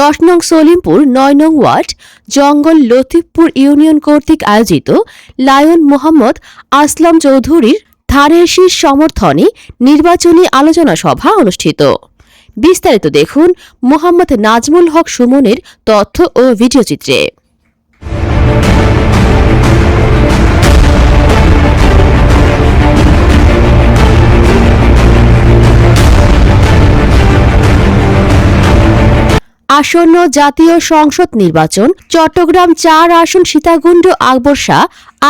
দশ নং সলিমপুর, নয় নং ওয়ার্ড, জঙ্গল লতিফপুর ইউনিয়ন কর্তৃক আয়োজিত লায়ন মোহাম্মদ আসলাম চৌধুরীর ধানের শীষ সমর্থনে নির্বাচনী আলোচনা সভা অনুষ্ঠিত। বিস্তারিত দেখুন মোহাম্মদ নাজমুল হক সুমনের তথ্য ও ভিডিওচিত্রে। আসন্ন জাতীয় সংসদ নির্বাচন, চট্টগ্রাম চার আসন সীতাকুণ্ড আকবর শাহ,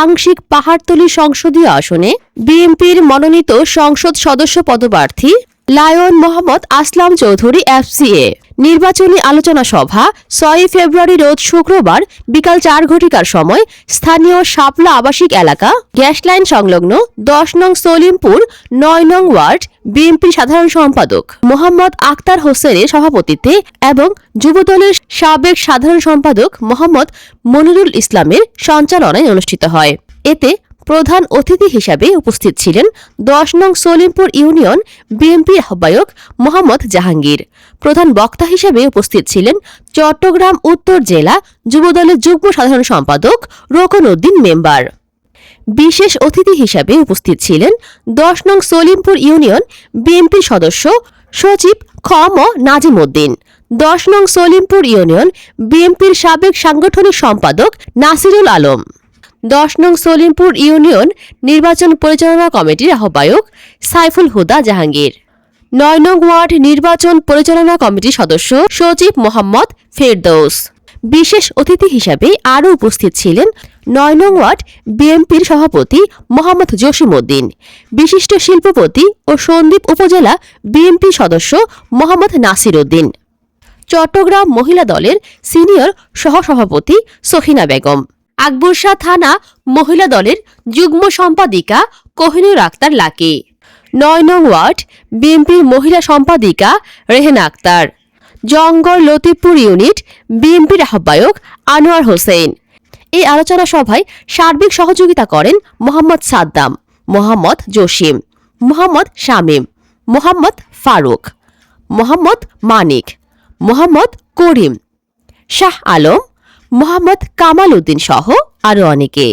আংশিক পাহাড়তলী সংসদীয় আসনে, বিএনপির মনোনীত সংসদ সদস্য পদপ্রার্থী লায়ন মোহাম্মদ আসলাম চৌধুরী এফসিএ। নির্বাচনী আলোচনা সভা ছয়ই ফেব্রুয়ারি রোজ শুক্রবার বিকাল চার ঘটিকার সময় স্থানীয় শাপলা আবাসিক এলাকা, গ্যাস লাইন সংলগ্ন দশ নং সলিমপুর, নয় নং ওয়ার্ড, বিএনপি সাধারণ সম্পাদক মোহাম্মদ আক্তার হোসেনের সভাপতিত্বে এবং যুবদলের সাবেক সাধারণ সম্পাদক মোহাম্মদ মনিরুল ইসলামের সঞ্চালনায় অনুষ্ঠিত হয়। এতে প্রধান অতিথি হিসাবে উপস্থিত ছিলেন দশ নং সলিমপুর ইউনিয়ন বিএনপির আহ্বায়ক মোহাম্মদ জাহাঙ্গীর। প্রধান বক্তা হিসাবে উপস্থিত ছিলেন চট্টগ্রাম উত্তর জেলা যুবদলের যুগ্ম সাধারণ সম্পাদক রোকন উদ্দিন মেম্বার। বিশেষ অতিথি হিসাবে উপস্থিত ছিলেন দশ নং সলিমপুর ইউনিয়ন বিএনপি সদস্য সচিব খম নাজিম উদ্দিন। দশ নং সলিমপুর ইউনিয়ন বিএনপির সাবেক সাংগঠনিক সম্পাদক নাসিরুল আলম। দশ নং সলিমপুর ইউনিয়ন নির্বাচন পরিচালনা কমিটির আহ্বায়ক সাইফুল হুদা জাহাঙ্গীর। নয় নং ওয়ার্ড নির্বাচন পরিচালনা কমিটির সদস্য সচিব মোহাম্মদ ফেরদৌস। বিশেষ অতিথি হিসাবে আরও উপস্থিত ছিলেন নয় নং ওয়ার্ড বিএনপির সভাপতি মোহাম্মদ জসিমউদ্দিন, বিশিষ্ট শিল্পপতি ও সন্দ্বীপ উপজেলা বিএনপি সদস্য মোহাম্মদ নাসির উদ্দিন চট্টগ্রাম মহিলা দলের সিনিয়র সহসভাপতি সখিনা বেগম। আকবরশাহ থানা মহিলা দলের যুগ্ম সম্পাদিকা কোহিনুর আক্তার লাকি। নয় নং ওয়ার্ড, বিএনপির মহিলা সম্পাদিকা রেহেনা আক্তার। জঙ্গল লতিফপুর ইউনিট, বিএনপির আহ্বায়ক আনোয়ার হোসেন। এই আলোচনা সভায় সার্বিক সহযোগিতা করেন মোহাম্মদ সাদ্দাম, মোহাম্মদ জসিম, মোহাম্মদ শামীম, মোহাম্মদ ফারুক, মোহাম্মদ মানিক, মোহাম্মদ করিম, শাহ আলম মোহাম্মদ কামাল উদ্দিন সহ আরও অনেকে।